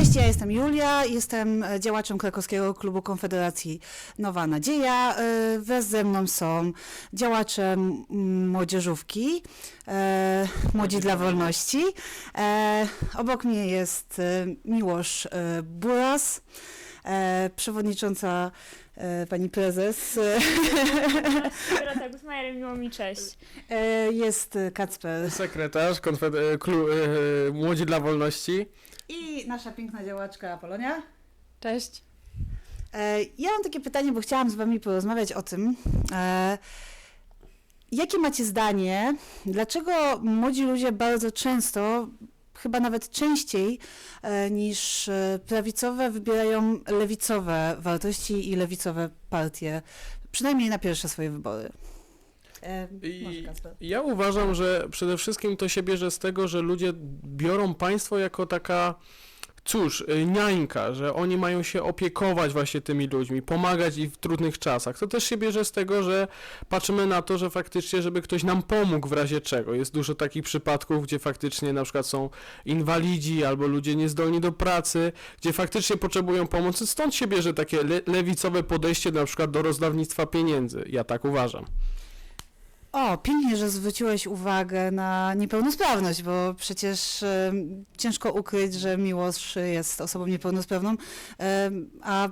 Cześć, ja jestem Julia, jestem e, działaczem krakowskiego klubu Konfederacji Nowa Nadzieja. E, Wraz ze mną są działacze m, młodzieżówki, e, Młodzi dla Wolności. Obok mnie jest Miłosz Buras, przewodnicząca pani prezes. Dorota Gutmajer, miło mi cześć. E, Jest Kacper Sekretarz Konfeder- Klu- e, Młodzi dla Wolności. i nasza piękna działaczka Polonia. Cześć. E, Ja mam takie pytanie, bo chciałam z Wami porozmawiać o tym. e, Jakie macie zdanie? Dlaczego młodzi ludzie bardzo często, chyba nawet częściej e, niż e, prawicowe, wybierają lewicowe wartości i lewicowe partie? Przynajmniej na pierwsze swoje wybory. E, I ja uważam, że przede wszystkim to się bierze z tego, że ludzie biorą państwo jako taka, cóż, y, niańka, że oni mają się opiekować właśnie tymi ludźmi, pomagać im w trudnych czasach. To też się bierze z tego, że patrzymy na to, że faktycznie, żeby ktoś nam pomógł w razie czego. Jest dużo takich przypadków, gdzie faktycznie na przykład są inwalidzi albo ludzie niezdolni do pracy, gdzie faktycznie potrzebują pomocy. Stąd się bierze takie le lewicowe podejście na przykład do rozdawnictwa pieniędzy. Ja tak uważam. O, pięknie, że zwróciłeś uwagę na niepełnosprawność, bo przecież ciężko ukryć, że Miłosz jest osobą niepełnosprawną, a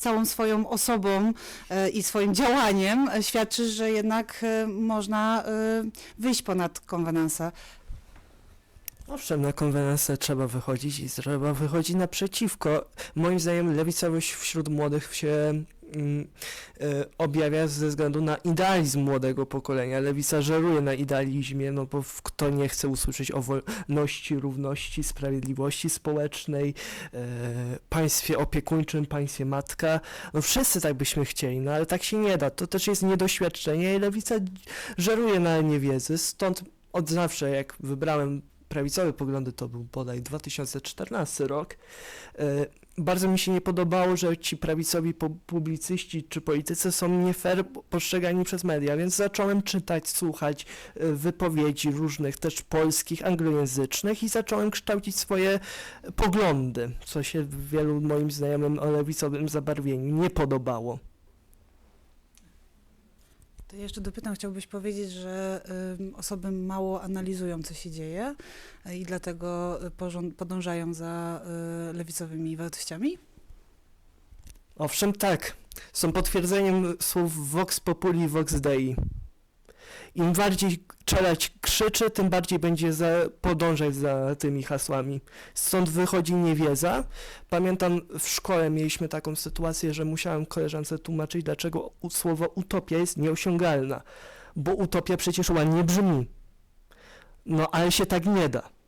całą swoją osobą e, i swoim działaniem świadczy, że jednak e, można e, wyjść ponad konwenansa. Owszem, na konwenansę trzeba wychodzić i trzeba wychodzić naprzeciwko. Moim zdaniem lewicowość wśród młodych się objawia ze względu na idealizm młodego pokolenia. Lewica żeruje na idealizmie, no bo kto nie chce usłyszeć o wolności, równości, sprawiedliwości społecznej, e, państwie opiekuńczym, państwie matka. No wszyscy tak byśmy chcieli, no ale tak się nie da. To też jest niedoświadczenie i lewica żeruje na niewiedzy, stąd od zawsze jak wybrałem prawicowe poglądy, to był bodaj 2014 rok. E, Bardzo mi się nie podobało, że ci prawicowi pu- publicyści czy politycy są nie fair po- postrzegani przez media, więc zacząłem czytać, słuchać e, wypowiedzi różnych, też polskich, anglojęzycznych i zacząłem kształcić swoje poglądy, co się wielu moim znajomym o lewicowym zabarwieniu nie podobało. To jeszcze dopytam, chciałbyś powiedzieć, że osoby mało analizują, co się dzieje e, i dlatego porząd- podążają za e, lewicowymi wartościami? Owszem, tak. Są potwierdzeniem słów Vox Populi, Vox Dei. Im bardziej czelać krzyczy, tym bardziej będzie za, podążać za tymi hasłami. Stąd wychodzi niewiedza. Pamiętam w szkole mieliśmy taką sytuację, że musiałem koleżance tłumaczyć, dlaczego słowo utopia jest nieosiągalna. Bo utopia przecież ładnie brzmi. No ale się tak nie da.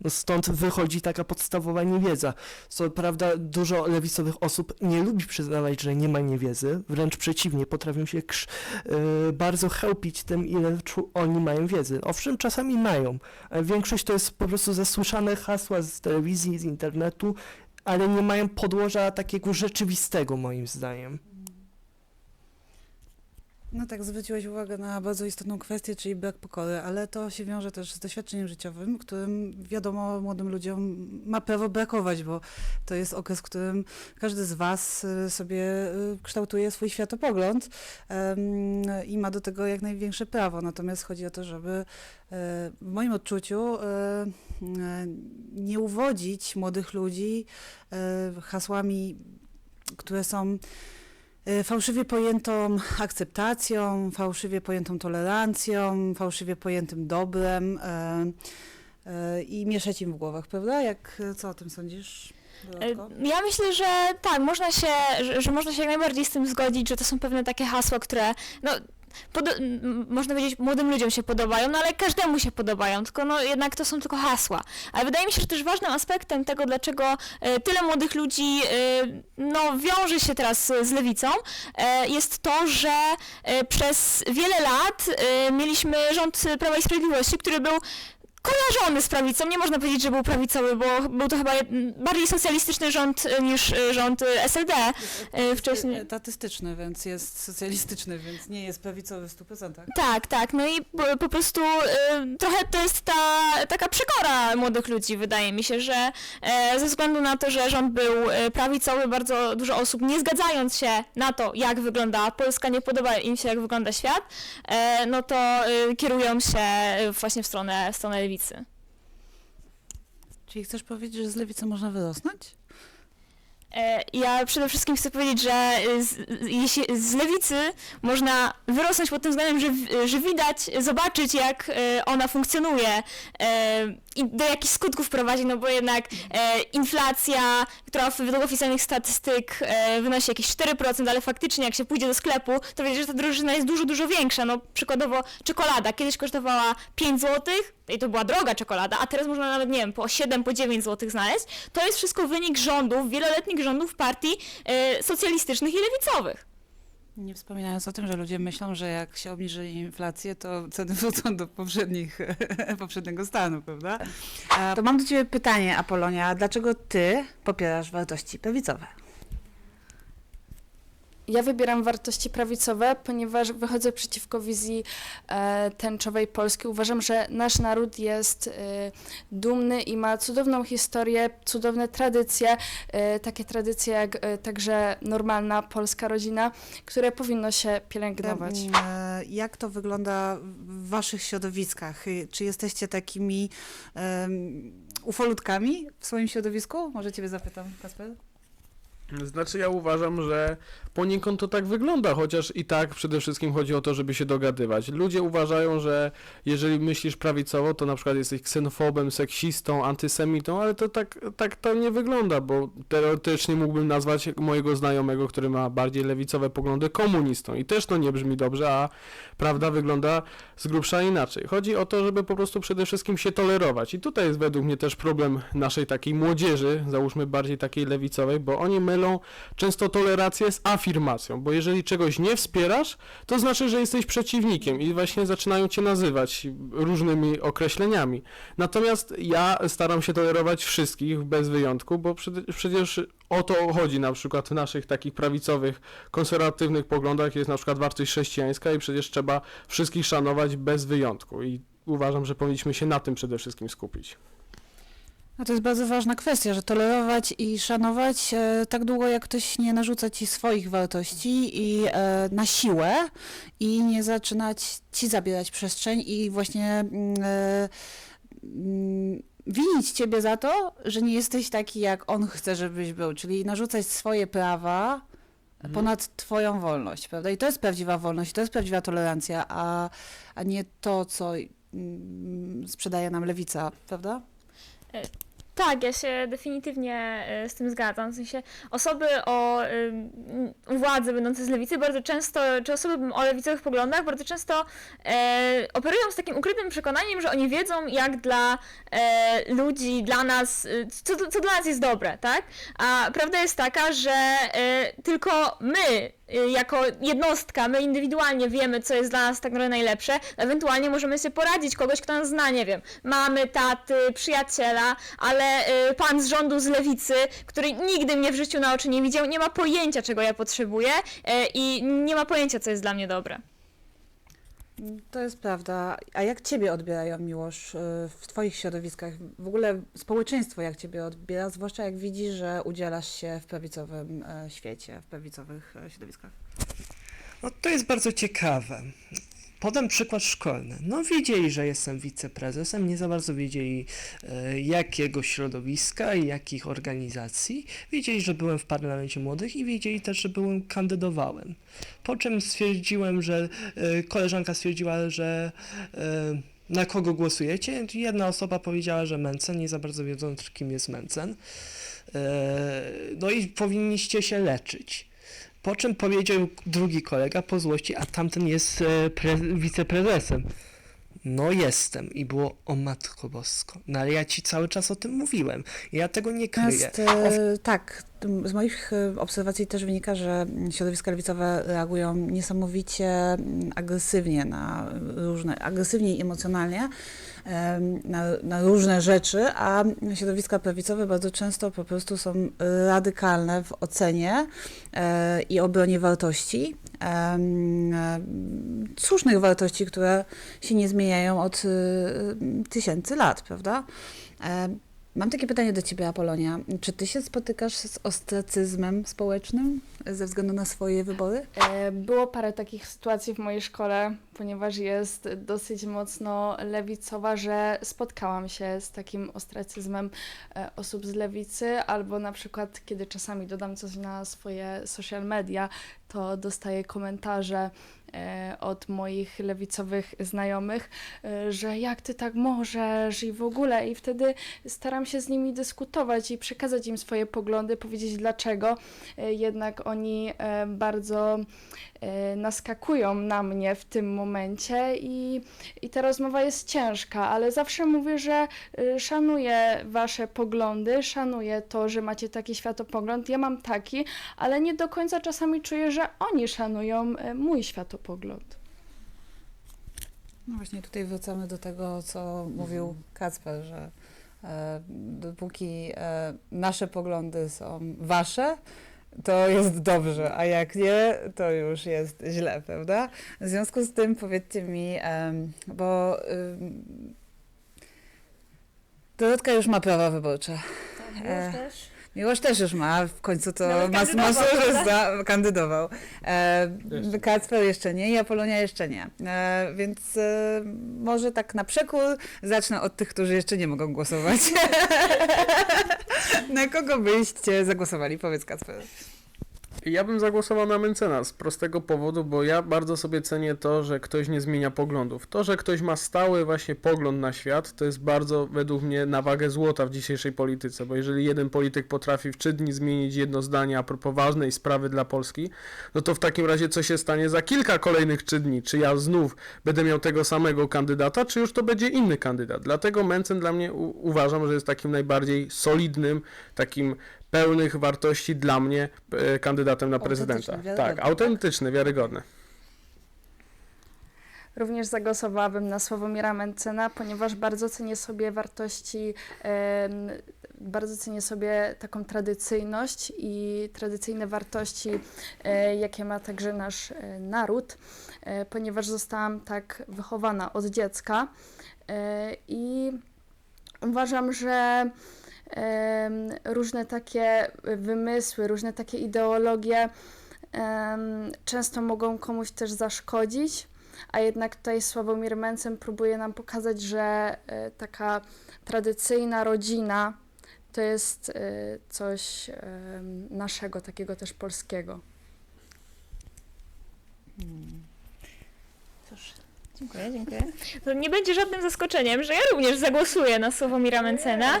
No stąd wychodzi taka podstawowa niewiedza. Co prawda dużo lewicowych osób nie lubi przyznawać, że nie ma niewiedzy, wręcz przeciwnie, potrafią się yy, bardzo chełpić tym, ile oni mają wiedzy. Owszem, czasami mają, ale większość to jest po prostu zasłyszane hasła z telewizji, z internetu, ale nie mają podłoża takiego rzeczywistego, moim zdaniem. No tak, zwróciłeś uwagę na bardzo istotną kwestię, czyli brak pokory, ale to się wiąże też z doświadczeniem życiowym, którym wiadomo młodym ludziom ma prawo brakować, bo to jest okres, w którym każdy z Was y, sobie y, kształtuje swój światopogląd i ma do tego jak największe prawo. Natomiast chodzi o to, żeby e, w moim odczuciu nie uwodzić młodych ludzi hasłami, które są fałszywie pojętą akceptacją, fałszywie pojętą tolerancją, fałszywie pojętym dobrem e, e, i mieszać im w głowach, prawda? Jak, co o tym sądzisz? E, Dorotko? Ja myślę, że tak, można się, że, że można się jak najbardziej z tym zgodzić, że to są pewne takie hasła, które, no, można powiedzieć, młodym ludziom się podobają, no ale każdemu się podobają, tylko no jednak to są tylko hasła. Ale wydaje mi się, że też ważnym aspektem tego, dlaczego e, tyle młodych ludzi e, no, wiąże się teraz z lewicą, e, jest to, że e, przez wiele lat e, mieliśmy rząd Prawa i Sprawiedliwości, który był kojarzony z prawicą. Nie można powiedzieć, że był prawicowy, bo był to chyba bardziej socjalistyczny rząd y, niż y, rząd y, SLD. wcześniej. Etatystyczny, więc jest socjalistyczny, więc nie jest prawicowy w 100%. Tak, tak. No i po, prostu trochę to jest ta taka przekora młodych ludzi, wydaje mi się, że e, ze względu na to, że rząd był e, prawicowy, bardzo dużo osób, nie zgadzając się na to, jak wygląda Polska, nie podoba im się, jak wygląda świat, e, no to kierują się właśnie w stronę, w stronę lewicy. Czyli chcesz powiedzieć, że z lewicy można wyrosnąć? E, Ja przede wszystkim chcę powiedzieć, że y, z, jeśli z lewicy można wyrosnąć pod tym względem, że, w- że widać, zobaczyć jak e, ona funkcjonuje e, i do jakich skutków prowadzi, no bo jednak e, inflacja, która według oficjalnych statystyk e, wynosi jakieś 4%, ale faktycznie jak się pójdzie do sklepu, to widać, że ta drożyzna jest dużo, dużo większa. No przykładowo czekolada kiedyś kosztowała 5 zł i to była droga czekolada, a teraz można nawet, nie wiem, po 7, po 9 zł znaleźć. To jest wszystko wynik rządów, wieloletnich rządów partii e, socjalistycznych i lewicowych. Nie wspominając o tym, że ludzie myślą, że jak się obniży inflację, to ceny wrócą do poprzednich, poprzedniego stanu, prawda? A to mam do ciebie pytanie, Apolonia. Dlaczego ty popierasz wartości prawicowe? Ja wybieram wartości prawicowe, ponieważ wychodzę przeciwko wizji e, tęczowej Polski. Uważam, że nasz naród jest e, dumny i ma cudowną historię, cudowne tradycje, e, takie tradycje jak e, także normalna polska rodzina, które powinno się pielęgnować. E, Jak to wygląda w waszych środowiskach? Y, Czy jesteście takimi um, ufolutkami w swoim środowisku? Może ciebie zapytam, Kasper? Znaczy ja uważam, że poniekąd to tak wygląda, chociaż i tak przede wszystkim chodzi o to, żeby się dogadywać. Ludzie uważają, że jeżeli myślisz prawicowo, to na przykład jesteś ksenofobem, seksistą, antysemitą, ale to tak, tak to nie wygląda, bo teoretycznie mógłbym nazwać mojego znajomego, który ma bardziej lewicowe poglądy, komunistą i też to nie brzmi dobrze, a prawda wygląda z grubsza inaczej. Chodzi o to, żeby po prostu przede wszystkim się tolerować i tutaj jest według mnie też problem naszej takiej młodzieży, załóżmy bardziej takiej lewicowej, bo oni mylą często tolerację z afirmacją, bo jeżeli czegoś nie wspierasz, to znaczy, że jesteś przeciwnikiem i właśnie zaczynają cię nazywać różnymi określeniami. Natomiast ja staram się tolerować wszystkich bez wyjątku, bo przecież o to chodzi na przykład w naszych takich prawicowych, konserwatywnych poglądach jest na przykład wartość chrześcijańska i przecież trzeba wszystkich szanować bez wyjątku i uważam, że powinniśmy się na tym przede wszystkim skupić. No to jest bardzo ważna kwestia, że tolerować i szanować e, tak długo, jak ktoś nie narzuca ci swoich wartości i e, na siłę i nie zaczynać ci zabierać przestrzeń i właśnie mm, e, mm, winić ciebie za to, że nie jesteś taki, jak on chce, żebyś był, czyli narzucać swoje prawa ponad twoją wolność, prawda? I to jest prawdziwa wolność, to jest prawdziwa tolerancja, a, a nie to, co mm, sprzedaje nam lewica, prawda? Tak, ja się definitywnie e, z tym zgadzam. W sensie osoby o władzy będące z lewicy bardzo często, czy osoby o lewicowych poglądach bardzo często e, operują z takim ukrytym przekonaniem, że oni wiedzą, jak dla e, ludzi, dla nas, e, co, co dla nas jest dobre, tak? A prawda jest taka, że e, tylko my, jako jednostka, my indywidualnie wiemy, co jest dla nas tak naprawdę najlepsze. Ewentualnie możemy sobie poradzić kogoś, kto nas zna, nie wiem, mamy, taty, przyjaciela, ale y, pan z rządu z lewicy, który nigdy mnie w życiu na oczy nie widział, nie ma pojęcia, czego ja potrzebuję y, i nie ma pojęcia, co jest dla mnie dobre. To jest prawda. A jak ciebie odbierają, Miłosz, y, w twoich środowiskach? W ogóle społeczeństwo jak ciebie odbiera, zwłaszcza jak widzi, że udzielasz się w prawicowym e, świecie, w prawicowych e, środowiskach? No to jest bardzo ciekawe. Podam przykład szkolny. No wiedzieli, że jestem wiceprezesem, nie za bardzo wiedzieli e, jakiego środowiska i jakich organizacji. Wiedzieli, że byłem w parlamencie młodych i wiedzieli też, że byłem, kandydowałem. Po czym stwierdziłem, że e, koleżanka stwierdziła, że e, na kogo głosujecie? Jedna osoba powiedziała, że Mencen, nie za bardzo wiedząc kim jest Mencen. No i powinniście się leczyć. Po czym powiedział drugi kolega po złości, a tamten jest e, pre- wiceprezesem. No jestem i było o matko bosko. No ale ja ci cały czas o tym mówiłem. Ja tego nie kryję. Natomiast, e, tak, z moich e, obserwacji też wynika, że środowiska lewicowe reagują niesamowicie mm, agresywnie na różne, agresywnie i emocjonalnie em, na, na różne rzeczy, a środowiska prawicowe bardzo często po prostu są radykalne w ocenie e, i obronie wartości. e, słusznych wartości, które się nie zmieniają od tysięcy lat, prawda? Mam takie pytanie do Ciebie, Apolonia. Czy Ty się spotykasz z ostracyzmem społecznym ze względu na swoje wybory? E, Było parę takich sytuacji w mojej szkole, ponieważ jest dosyć mocno lewicowa, że spotkałam się z takim ostracyzmem e, osób z lewicy, albo na przykład, kiedy czasami dodam coś na swoje social media, to dostaję komentarze e, od moich lewicowych znajomych, e, że jak ty tak możesz i w ogóle. I wtedy staram się z nimi dyskutować i przekazać im swoje poglądy, powiedzieć dlaczego. E, Jednak oni bardzo naskakują na mnie w tym momencie i, i ta rozmowa jest ciężka, ale zawsze mówię, że szanuję wasze poglądy, szanuję to, że macie taki światopogląd, ja mam taki, ale nie do końca czasami czuję, że oni szanują e, mój światopogląd. No właśnie tutaj wracamy do tego, co mówił Kacper, że e, dopóki e, nasze poglądy są wasze, to jest dobrze, a jak nie, to już jest źle, prawda? W związku z tym powiedzcie mi, em, bo Dorotka już ma prawa wyborcze. E, Miłosz też już ma, w końcu to Nawet mas, kandydował. E, Jeszcze. Kacper jeszcze nie i Apolonia jeszcze nie. E, więc e, może tak na przekór zacznę od tych, którzy jeszcze nie mogą głosować. na kogo byście zagłosowali? Powiedz Kacper. Ja bym zagłosował na Mencena z prostego powodu, bo ja bardzo sobie cenię to, że ktoś nie zmienia poglądów. To, że ktoś ma stały właśnie pogląd na świat, to jest bardzo według mnie na wagę złota w dzisiejszej polityce, bo jeżeli jeden polityk potrafi w trzy dni zmienić jedno zdanie a propos ważnej sprawy dla Polski, no to w takim razie co się stanie za kilka kolejnych trzy dni? Czy ja znów będę miał tego samego kandydata, czy już to będzie inny kandydat? Dlatego Mencen dla mnie uważam, że jest takim najbardziej solidnym, takim pełnych wartości dla mnie e, kandydatem na prezydenta. Autentyczny, Tak, wiarygodny. autentyczny, wiarygodny. Również zagłosowałabym na Sławomira Mencena, ponieważ bardzo cenię sobie wartości, bardzo cenię sobie taką tradycyjność i tradycyjne wartości, e, jakie ma także nasz e, naród, ponieważ zostałam tak wychowana od dziecka i uważam, że różne takie wymysły, różne takie ideologie często mogą komuś też zaszkodzić a jednak tutaj Sławomir Mencen próbuje nam pokazać, że e, taka tradycyjna rodzina to jest e, coś naszego, takiego też polskiego. Cóż, dziękuję, dziękuję. To nie będzie żadnym zaskoczeniem, że ja również zagłosuję na Sławomira Mencena.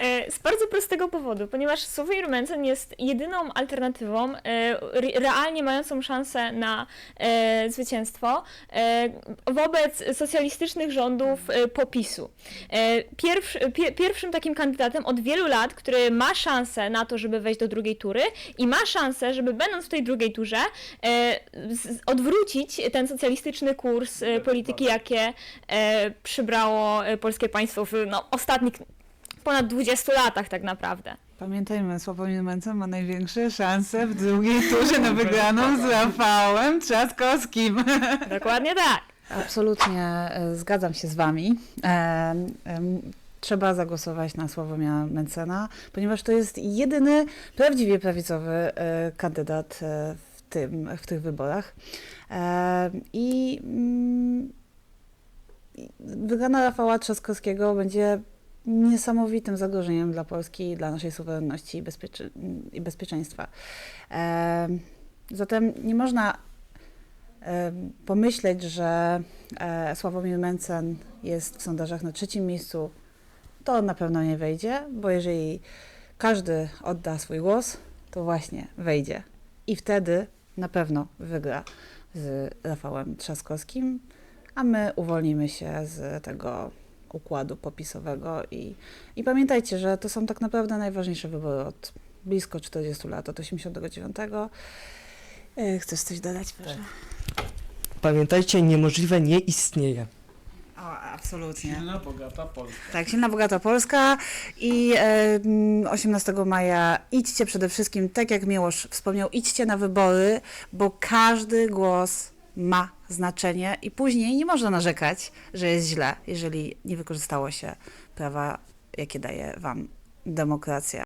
E, Z bardzo prostego powodu, ponieważ Sławomir Mencen jest jedyną alternatywą e, re- realnie mającą szansę na e, zwycięstwo wobec socjalistycznych rządów popisu. Pierwszy, pie, pierwszym takim kandydatem od wielu lat, który ma szansę na to, żeby wejść do drugiej tury i ma szansę, żeby będąc w tej drugiej turze odwrócić ten socjalistyczny kurs polityki, jakie przybrało polskie państwo w no, ostatnich ponad 20 latach tak naprawdę. Pamiętajmy, Sławomir Mencen ma największe szanse w drugiej turze na wygraną z Rafałem Trzaskowskim. Dokładnie tak. Absolutnie e, zgadzam się z Wami. E, Trzeba zagłosować na Sławomira Mencena, ponieważ to jest jedyny prawdziwie prawicowy e, kandydat w, tym, w tych wyborach. I mm, i wygrana Rafała Trzaskowskiego będzie niesamowitym zagrożeniem dla Polski, dla naszej suwerenności i, i bezpieczeństwa. E, Zatem nie można e, pomyśleć, że e, Sławomir Mencen jest w sondażach na trzecim miejscu, to na pewno nie wejdzie, bo jeżeli każdy odda swój głos, to właśnie wejdzie. I wtedy na pewno wygra z Rafałem Trzaskowskim, a my uwolnimy się z tego układu popisowego i, i pamiętajcie, że to są tak naprawdę najważniejsze wybory od blisko 40 lat, od 89. E, Chcesz coś dodać, proszę? Pamiętajcie, niemożliwe nie istnieje. O, absolutnie. Silna, bogata Polska. Tak, silna, bogata Polska i e, mm, 18 maja idźcie przede wszystkim, tak jak Miłosz wspomniał, idźcie na wybory, bo każdy głos ma znaczenie i później nie można narzekać, że jest źle, jeżeli nie wykorzystało się prawa, jakie daje wam demokracja.